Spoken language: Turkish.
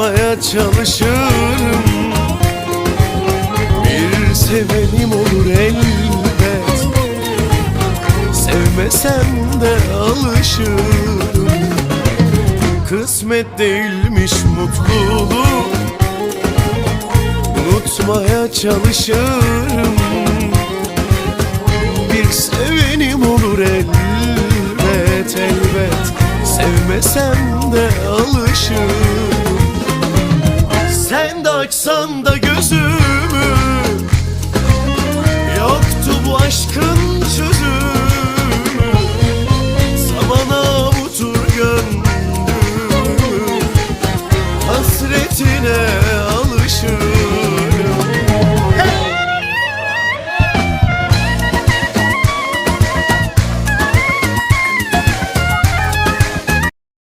Unutmaya çalışırım. Bir sevenim olur elbet. Sevmesem de alışırım. Kısmet değilmiş mutluluk. Unutmaya çalışırım. Bir sevenim olur elbet elbet. Sevmesem de alışırım sen de açsan da gözümü. Yoktu bu aşkın çözümü Sabana butur gönlümü. Hasretine